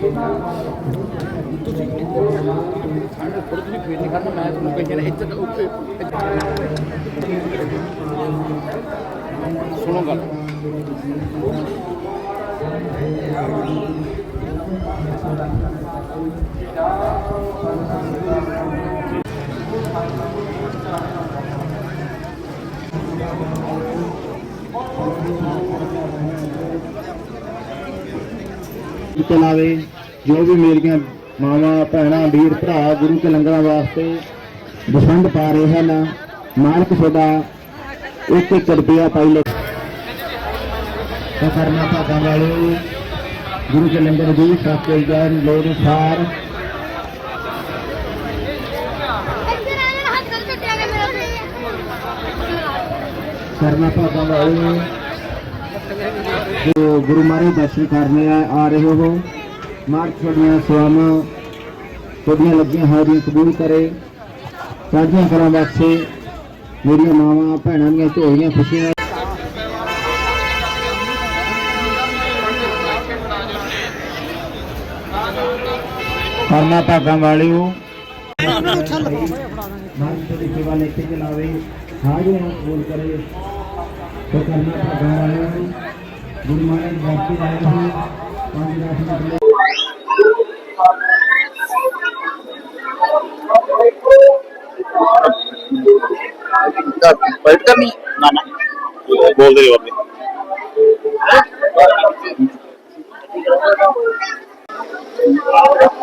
ਤੁਸੀਂ ਸਾਡੇ ਥੋੜੀ ਜਿਹੀ ਫੀਲ ਨਹੀਂ ਕਰਨਾ ਮੈਂ ਤੁਹਾਨੂੰ ਕਹਿੰਦਾ ਇੱਥੇ ਤਾਂ ਉੱਥੇ ਸੁਣੋ ਗੱਲ ਚਲਾਵੇ ਜੋ ਵੀ ਮੇਰੀਆਂ ਮਾਵਾਂ, ਭੈਣਾਂ, ਵੀਰ, ਭਰਾ ਗੁਰੂ ਕੇ ਲੰਗਰਾਂ ਵਾਸਤੇ ਬਸੰਦ ਪਾ ਰਹੇ ਹਨ, ਮਾਲਕ ਸਦਾ ਇੱਕ ਇੱਕ ਰੁਪਿਆ ਪਾਈ ਲੈ। ਤਾਂ ਕਰਨਾ ਭਾਗਾਂ ਵਾਲੇ, ਗੁਰੂ ਕੇ ਲੰਗਰ ਦੀ ਸਤਿ ਜਨ ਲੋੜ ਅਨੁਸਾਰ ਇੱਥੇ ਕਰਨਾ ਭਾਗਾਂ ਵਾਲੇ। ਜੋ ਗੁਰੂ ਮਹਾਰਾਜ ਦਰਸ਼ਨ ਕਰਨੇ ਆ ਰਹੇ ਹੋ ਮਾਰਗ ਤੁਹਾਡੀਆਂ ਸੇਵਾਵਾਂ ਤੁਹਾਡੀਆਂ ਲੱਗੀਆਂ ਹਾਜ਼ਰੀਆਂ ਕਬੂਲ ਕਰੇ। ਸਾਡੀਆਂ ਕਰਾਂ ਬਖਸ਼ੇ ਮੇਰੀਆਂ ਮਾਵਾਂ, ਭੈਣਾਂ ਦੀਆਂ ਝੋਲੀਆਂ ਖੁਸ਼ੀਆਂ ਕਰਨਾ ਭਾਗਾਂ ਵਾਲਿਓ। ਮਾਨਸ ਦੀ ਸੇਵਾ ਲੈ ਕੇ ਚਲਾਵੇ ਹਾਜ਼ਰ ਹੱਥ ਬੋਲ ਕਰੇ ਤੇ ਕਰਨਾ ਭਾਗਾਂ ਵਾਲਿਓ गुरु महाराज बाकी रहे हैं पांच दस मिनट में ਪਲਟ ਕਰਨੀ ਨਾ ਨਾ ਬੋਲਦੇ ਰਹੋ ਆਪੇ ਨਾਨਕ ਸਿਮਰਨ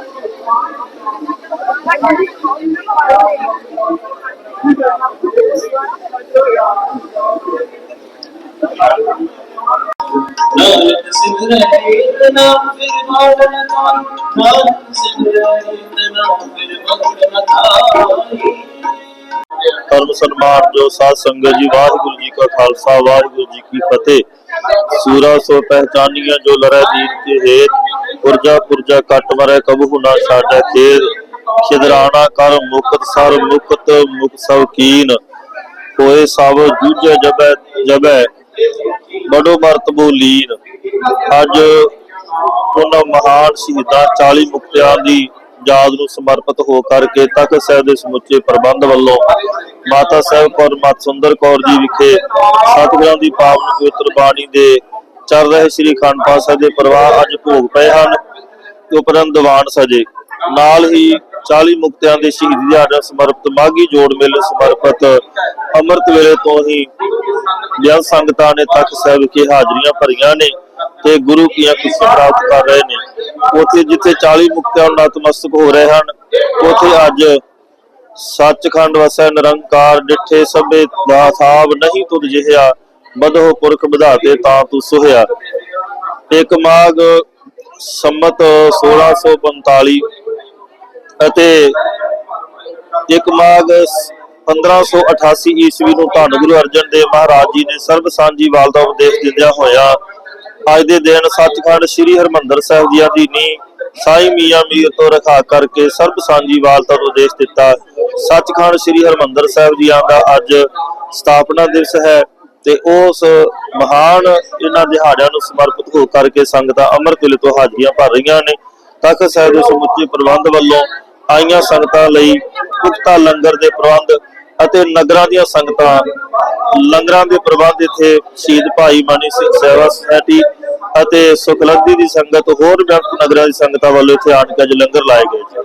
ਨਾਮ ਫਿਰ ਮਾਰਨ ਕਾਨ ਨਾਨਕ ਸਿਮਰਨ ਨਾਮ ਫਿਰ ਮਾਰਨ ਜੋ ਸਾਧ ਸੰਗਤ ਜੀ, ਵਾਹਿਗੁਰੂ ਜੀ ਕਾ ਖਾਲਸਾ, ਵਾਹਿਗੁਰੂ ਜੀ ਕੀ ਫਤਿਹ। ਸੂਰਾ ਸੋ ਪਹਿਚਾਨੀਆਂ ਜੋ ਲੜੈ ਦੀਨ ਕੇ ਹੇਤ ਪੁਰਜਾ ਪੁਰਜਾ ਕੱਟ ਮਰੈ ਕਬੂ ਨਾ ਛਾੜੈ ਖੇਦ ਖਿਦਰਾਣਾ ਕਰ ਮੁਕਤ, ਸਰ ਮੁਕਤ ਮੁਕ ਸਭ ਕੀਨ। ਹੋਏ ਸਭ ਜੂਝੈ ਜਬੈ ਜਬੈ ਬੜੋ ਮਰਤਬੋ ਲੀਨ ਅੱਜ ਉਹਨਾਂ ਮਹਾਨ ਸ਼ਹੀਦਾਂ 40 ਮੁਕਤਿਆਂ ਦੀ ਯਾਦ ਨੂੰ ਸਮਰਪਿਤ ਹੋ ਕਰਕੇ ਤਖਤ ਸਾਹਿਬ ਦੇ ਸਮੁੱਚੇ ਪ੍ਰਬੰਧ ਵੱਲੋਂ ਮਾਤਾ ਸਾਹਿਬ ਕੌਰ, ਮਤ ਸੁੰਦਰ ਕੌਰ ਜੀ ਵਿਖੇ ਸਤਿਗੁਰਾਂ ਦੀ ਪਾਵਨ ਪਵਿੱਤਰ ਬਾਣੀ ਦੇ ਚੱਲ ਰਹੇ ਸ੍ਰੀ ਅਖੰਡ ਪਾਠ ਦੇ ਪ੍ਰਵਾਹ ਅੱਜ ਭੋਗ ਪਏ ਹਨ। ਤੇ ਉਪਰੰਤ ਦੀਵਾਨ ਸਜੇ। ਨਾਲ ਹੀ 40 ਮੁਕਤਿਆਂ ਦੇ ਸ਼ਹੀਦੀ ਦਿਹਾੜੇ ਸਮਰਪਿਤ ਮਾਗੀ ਜੋੜ ਮੇਲੇ ਸਮਰਪਿਤ ਅੰਮ੍ਰਿਤ ਵੇਲੇ ਤੋਂ ਹੀ ਜਨ ਸੰਗਤਾਂ ਨੇ ਤਖਤ ਸਾਹਿਬ ਵਿਖੇ ਹਾਜ਼ਰੀਆਂ ਭਰੀਆਂ ਨੇ। ਤੇ ਗੁਰੂ ਕੀਆਂ ਖੁਸ਼ੀਆਂ ਪ੍ਰਾਪਤ ਕਰ ਰਹੇ ਨੇ। ਉੱਥੇ ਜਿੱਥੇ 40 ਮੁਕਤਿਆਂ ਨਤਮਸਤਕ ਹੋ ਰਹੇ ਹਨ, ਉੱਥੇ ਅੱਜ ਸੱਚਖੰਡ ਵਸੈ ਨਿਰੰਕਾਰ ਡਿਠੇ ਸਭੇ ਦਾ ਸਾਬ ਨਹੀਂ ਤੁਧ ਜਿਹਿਆ ਬਦਹੁ ਪੁਰਖ ਵਿਧਾਤੇ ਤਾਂ ਤੂੰ ਸੁਹਿਆ। ਇੱਕ ਮਾਗ ਸੰਮਤ 1645 ਅਤੇ ਇੱਕ ਮਾਗ 1588 ਈਸਵੀ ਨੂੰ ਧੰਨ ਗੁਰੂ ਅਰਜਨ ਦੇਵ ਮਹਾਰਾਜ ਜੀ ਨੇ ਸਰਬ ਸਾਂਝੀ ਵਾਲ ਦਾ ਉਪਦੇਸ਼ ਦਿੰਦਿਆਂ ਹੋਇਆ ਅੱਜ ਦੇ ਦਿਨ ਸੱਚਖੰਡ ਸ੍ਰੀ ਹਰਮੰਦਰ ਸਾਹਿਬ ਜੀ ਦੀ ਨੀ ਸਾਈ ਮੀਆਂ ਮੀਰ ਤੋਂ ਰਖਾ ਕਰਕੇ ਸਰਬ ਸਾਂਝੀ ਵਾਲ ਦਾ ਦਿੱਤਾ। ਸੱਚਖੰਡ ਸ੍ਰੀ ਹਰਮੰਦਰ ਸਾਹਿਬ ਜੀ ਦਾ ਅੱਜ ਸਥਾਪਨਾ ਦਿਵਸ ਹੈ ਤੇ ਉਸ ਮਹਾਨ ਇਹਨਾਂ ਦਿਹਾੜਿਆਂ ਨੂੰ ਸਮਰਪਿਤ ਹੋ ਕਰਕੇ ਸੰਗਤਾਂ ਅੰਮ੍ਰਿਤ ਵੇਲੇ ਤੋਂ ਹਾਜ਼ਰੀਆਂ ਭਰ ਰਹੀਆਂ ਨੇ। ਤਖਤ ਸਾਹਿਬ ਦੇ ਸਮੁੱਚੇ ਪ੍ਰਬੰਧ ਵੱਲੋਂ ਆਈਆਂ ਸੰਗਤਾਂ ਲਈ ਪੁਖਤਾ ਲੰਗਰ ਦੇ ਪ੍ਰਬੰਧ ਅਤੇ ਨਗਰਾਂ ਦੀਆਂ ਸੰਗਤਾਂ, ਲੰਗਰਾਂ ਦੇ ਪ੍ਰਬੰਧ ਇੱਥੇ ਸ਼ਹੀਦ ਭਾਈ ਮਾਨੀ ਸਿੰਘ ਸੇਵਾ ਸੁਸਾਇਟੀ ਅਤੇ ਸੁਖਲੰਦੀ ਦੀ ਸੰਗਤ, ਹੋਰ ਵਿਅਕਤ ਨਗਰਾਂ ਦੀ ਸੰਗਤਾਂ ਵੱਲੋਂ ਇੱਥੇ ਆਣ ਕੇ ਲੰਗਰ ਲਾਏ ਗਏ ਜੀ।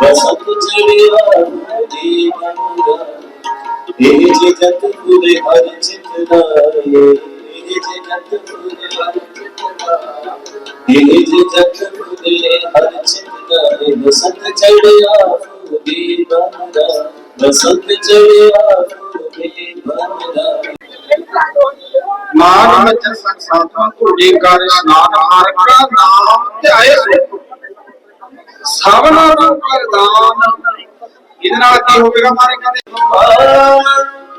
ਬਸੰਤ ਚੜਿਆ ਦੀ ਮਨੁਰਾ ਇਹ ਜਗਤ ਪੂਰੇ ਹਰ ਚਿਤਨਾਏ ਇਹ ਜਗਤ ਪੂਰੇ ਹਰ ਚਿਤਨਾਏ ਇਹ ਜਗਤ ਪੂਰੇ ਹਰ ਚਿਤਨਾਏ ਬਸੰਤ ਚੜਿਆ ਦੀ ਮਨੁਰਾ ਬਸੰਤ ਚੜਿਆ ਦੀ ਮਨੁਰਾ ਮਾਨ ਮਚਨ ਸੰਸਾਥਾਂ ਤੁਹਾਡੇ ਕਰ ਇਸ਼ਨਾਨ ਹਰ ਕਾ ਨਾਮ ਧਿਆਏ ਸੋ ਸਭਨਾ ਨੂੰ ਪ੍ਰਦਾਨ ਇਹਦੇ ਨਾਲ ਕੀ ਹੋਵੇਗਾ ਮਾਰੇ ਕਹਿੰਦੇ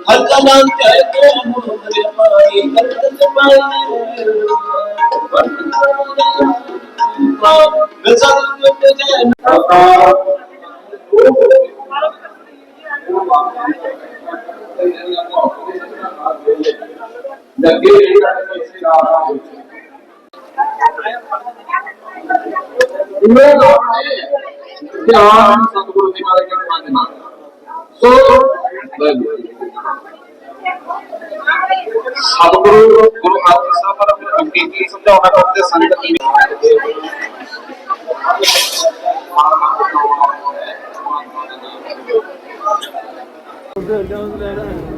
ਹਰ ਕਾ ਨਾਮ ਚਾਹੇ ਕੋ ਮੁਰੇ ਮਾਈ ਹਰ ਕਾ ਸਮਾਈ ਲੱਗੇ ਜਿਹੜਾ ਕਿਸੇ ਦਾ ਇਹ ਲੋਕ ਨੇ ਧਿਆਨ ਸਤਿਗੁਰੂ ਦੀ ਮਾਰੇ ਕੇ ਪੰਜ ਸੋ ਸਤਿਗੁਰੂ ਗੁਰੂ ਹਰਿ ਸਾਹਿਬ ਪਰ ਫਿਰ ਕੀ ਸਮਝਾਉਣਾ ਚਾਹੁੰਦੇ ਸੰਗਤ ਨੂੰ